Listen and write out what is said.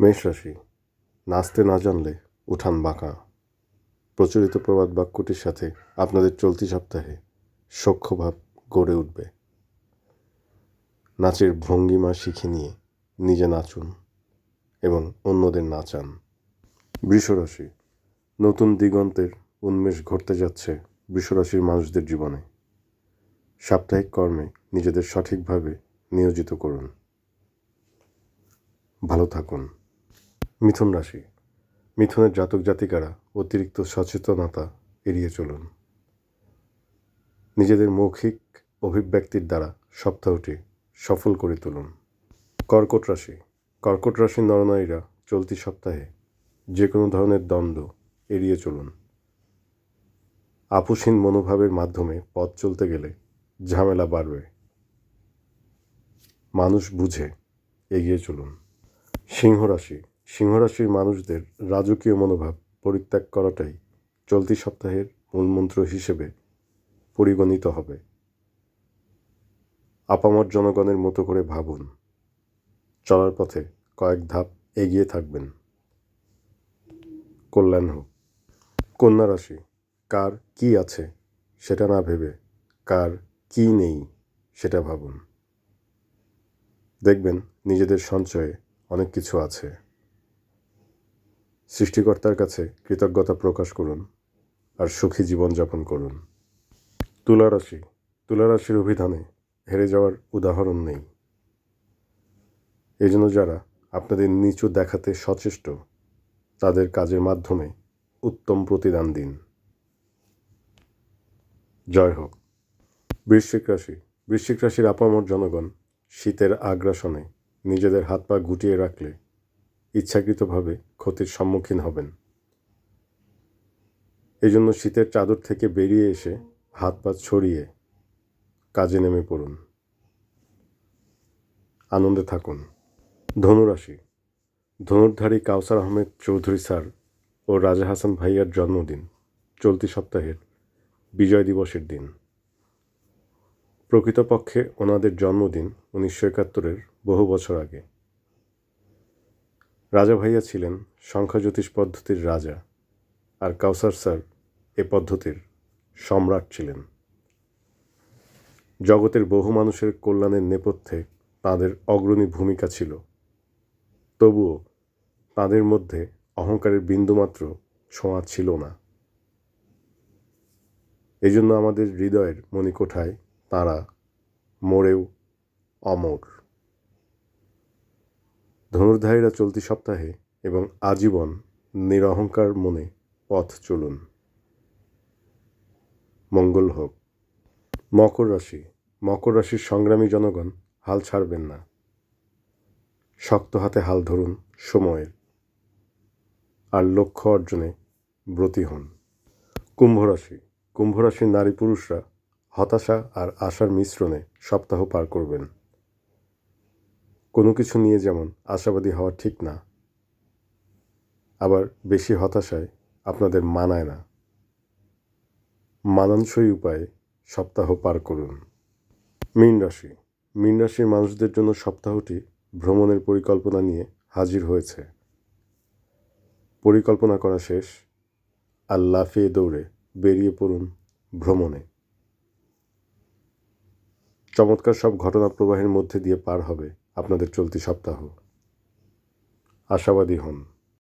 মেষ রাশি, নাচতে না জানলে উঠান বাঁকা। প্রচলিত প্রবাদ বাক্যটির সাথে আপনাদের চলতি সপ্তাহে সখ্যভাব গড়ে উঠবে। নাচের ভঙ্গিমা শিখে নিয়ে নিজে নাচুন এবং অন্যদের নাচান। বৃষরাশি নতুন দিগন্তের উন্মেষ ঘটতে যাচ্ছে বৃষরাশির মানুষদের জীবনে। সাপ্তাহিক কর্মে নিজেদের সঠিকভাবে নিয়োজিত করুন। ভালো থাকুন। মিথুন রাশি। মিথুনের জাতক জাতিকারা অতিরিক্ত সচেতনতা এড়িয়ে চলুন। নিজেদের মৌখিক অভিব্যক্তির দ্বারা সপ্তাহটি সফল করে তুলুন। কর্কট রাশি। কর্কট রাশির নরনারীরা চলতি সপ্তাহে যে কোনো ধরনের দ্বন্দ্ব এড়িয়ে চলুন। আপুসীন মনোভাবের মাধ্যমে পথ চলতে গেলে ঝামেলা বাড়বে। মানুষ বুঝে এগিয়ে চলুন। সিংহ রাশি। সিংহ রাশির মানুষদের রাজকীয় মনোভাব পরিত্যাগ করাটাই চলতি সপ্তাহের মূলমন্ত্র হিসেবে পরিগণিত হবে। আপামর জনগণের মতো করে ভাবুন। চলার পথে কয়েক ধাপ এগিয়ে থাকবেন। কল্যাণ হোক। কন্যা রাশি, কার কি আছে সেটা না ভেবে কার কি নেই সেটা ভাবুন। দেখবেন নিজেদের সঞ্চয়ে অনেক কিছু আছে। সৃষ্টিকর্তার কাছে কৃতজ্ঞতা প্রকাশ করুন আর সুখী জীবনযাপন করুন। তুলা রাশি তুলা রাশির অভিধানে হেরে যাওয়ার উদাহরণ নেই। এজন্য যারা আপনাদের নিচু দেখাতে সচেষ্ট, তাদের কাজের মাধ্যমে উত্তম প্রতিদান দিন। জয় হোক। বৃশ্চিক রাশি, বৃশ্চিক রাশির আপামর জনগণ শীতের আগ্রাসনে নিজেদের হাত পা গুটিয়ে রাখলে ইচ্ছাকৃতভাবে ক্ষতির সম্মুখীন হবেন। এই জন্য শীতের চাদর থেকে বেরিয়ে এসে হাত পা ছড়িয়ে কাজে নেমে পড়ুন। আনন্দে থাকুন। ধনুরাশি। ধনুর্ধারী কাউসার আহমেদ চৌধুরী স্যার ও রাজা হাসান ভাইয়ার জন্মদিন, চলতি সপ্তাহের বিজয় দিবসের দিন। প্রকৃতপক্ষে ওনাদের জন্মদিন উনিশশো একাত্তরের বহু বছর আগে। রাজা ভাইয়া ছিলেন সংখ্যা জ্যোতিষ পদ্ধতির রাজা আর কাউসার স্যার এ পদ্ধতির সম্রাট ছিলেন। জগতের বহু মানুষের কল্যাণের নেপথ্যে তাঁদের অগ্রণী ভূমিকা ছিল। তবুও তাঁদের মধ্যে অহংকারের বিন্দুমাত্র ছোঁয়া ছিল না। এজন্য আমাদের হৃদয়ের মণিকোঠায় তাঁরা মোড়েও অমর। ধনুর্ধারীরা চলতি সপ্তাহে এবং আজীবন নিরহংকার মনে পথ চলুন। মঙ্গল হোক। মকর রাশি। মকর রাশির সংগ্রামী জনগণ হাল ছাড়বেন না। শক্ত হাতে হাল ধরুন সময়ের। আর লক্ষ্য অর্জনে ব্রতী হন। কুম্ভ রাশি। কুম্ভ রাশির নারী পুরুষরা হতাশা আর আশার মিশ্রণে সপ্তাহ পার করবেন। কোনো কিছু নিয়ে যেমন আশাবাদী হওয়া ঠিক না, আবার বেশি হতাশায় আপনাদের মানায় না। মানানসই উপায়ে সপ্তাহ পার করুন। মীন রাশি। মীন রাশির মানুষদের জন্য সপ্তাহটি ভ্রমণের পরিকল্পনা নিয়ে হাজির হয়েছে। পরিকল্পনা করা শেষ, আর লাফিয়ে দৌড়ে বেরিয়ে পড়ুন ভ্রমণে। চমৎকার সব ঘটনা প্রবাহের মধ্যে দিয়ে পার হবে। আপনাদের চলতি সপ্তাহ। আশাবাদী হন।